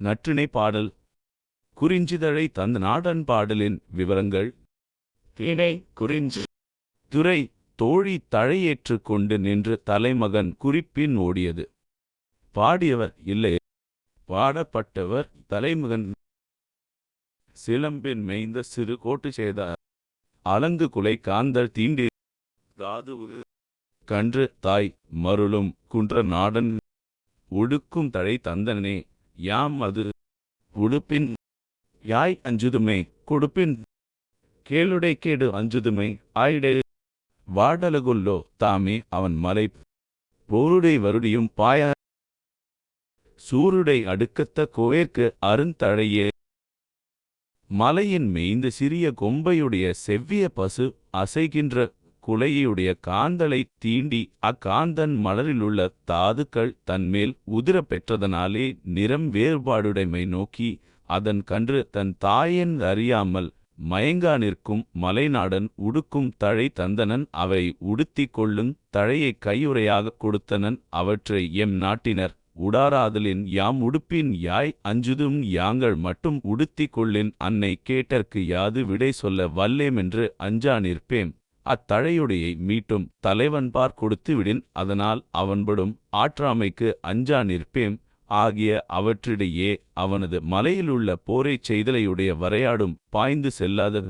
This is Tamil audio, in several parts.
நற்றிணை பாடல். குறிஞ்சிதழை தந்த நாடன் பாடலின் விவரங்கள். திணை குறிஞ்சி. துறை தோழி தழையேற்று கொண்டு நின்று தலைமகன் குறிப்பின் ஓடியது. பாடியவர் இல்லை. பாடப்பட்டவர் தலைமகன். சிலம்பின் மேய்ந்த சிறு கோட்டு செய்தார் அலந்து குலை காந்தர் தீண்டி. தாதுவு கன்று தாய் மருளும் குன்ற நாடன். உடுக்கும் தழை தந்தனே. யாம் அது உடுப்பின் யாய் அஞ்சுதுமே கொடுப்பின் கேளுடை கேடு அஞ்சுதுமை ஆயிடே. வாடலகுல்லோ தாமே அவன் மலை போருடை வருடியும் பாய. சூருடை அடுக்கத்த கோயர்க்கு அருந்தழையே. மலையின் மேய்ந்த சிறிய கொம்பையுடைய செவ்விய பசு அசைகின்ற குலையுடைய காந்தலை தீண்டி அக்காந்தன் மலரிலுள்ள தாதுக்கள் தன்மேல் உதிரப் பெற்றதனாலே நிறம் வேறுபாடுடைமை நோக்கி அதன் கன்று தன் தாயென் அறியாமல் மயங்கா நிற்கும் மலைநாடன் உடுக்கும் தழை தந்தனன் அவை உடுத்திக் கொள்ளுங் தழையைக் கையுறையாகக் கொடுத்தனன் அவற்றை எம் நாட்டினர். உடாராதலின் யாம் உடுப்பின் யாய் அஞ்சுதும் யாங்கள் மட்டும் உடுத்திக் கொள்ளின் அன்னை கேட்டற்கு யாது விடை சொல்ல வல்லேமென்று அஞ்சா அத்தழையுடையை மீட்டும் தலைவன்பார் கொடுத்து விடின் அதனால் அவன்படும் ஆற்றாமைக்கு அஞ்சா நிற்பேம். ஆகிய அவற்றிடையே அவனது மலையிலுள்ள போரைச் செய்தலையுடைய வரையாடும் பாய்ந்து செல்லாத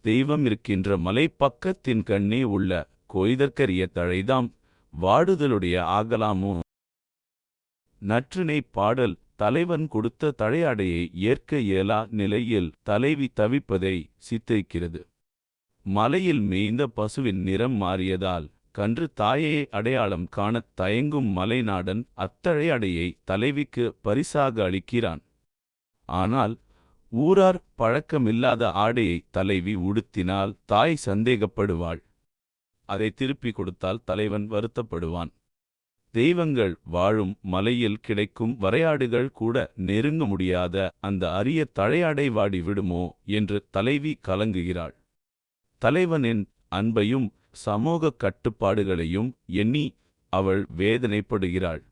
தெய்வம் இருக்கின்ற மலை பக்கத்தின் கண்ணே உள்ள கொய்தற்கரிய தழைதாம். வாடுதலுடைய ஆகலாமோ? நற்றினை பாடல் தலைவன் கொடுத்த தழையாடையை ஏற்க இயலா நிலையில் தலைவி தவிப்பதை சித்தரிக்கிறது. மலையில் மேய்ந்த பசுவின் நிறம் மாறியதால் கன்று தாயை அடையாளம் காணத் தயங்கும் மலைநாடன் அத்தழையடையை தலைவிக்கு பரிசாக அளிக்கிறான். ஆனால் ஊரார் பழக்கமில்லாத ஆடையை தலைவி உடுத்தினால் தாய் சந்தேகப்படுவாள். அதை திருப்பி கொடுத்தால் தலைவன் வருத்தப்படுவான். தெய்வங்கள் வாழும் மலையில் கிடைக்கும் வரையாடுகள் கூட நெருங்க முடியாத அந்த அரிய தழையாடை வாடி விடுமோ என்று தலைவி கலங்குகிறாள். தலைவனின் அன்பையும் சமூக கட்டுப்பாடுகளையும் எண்ணி அவள் வேதனைப்படுகிறாள்.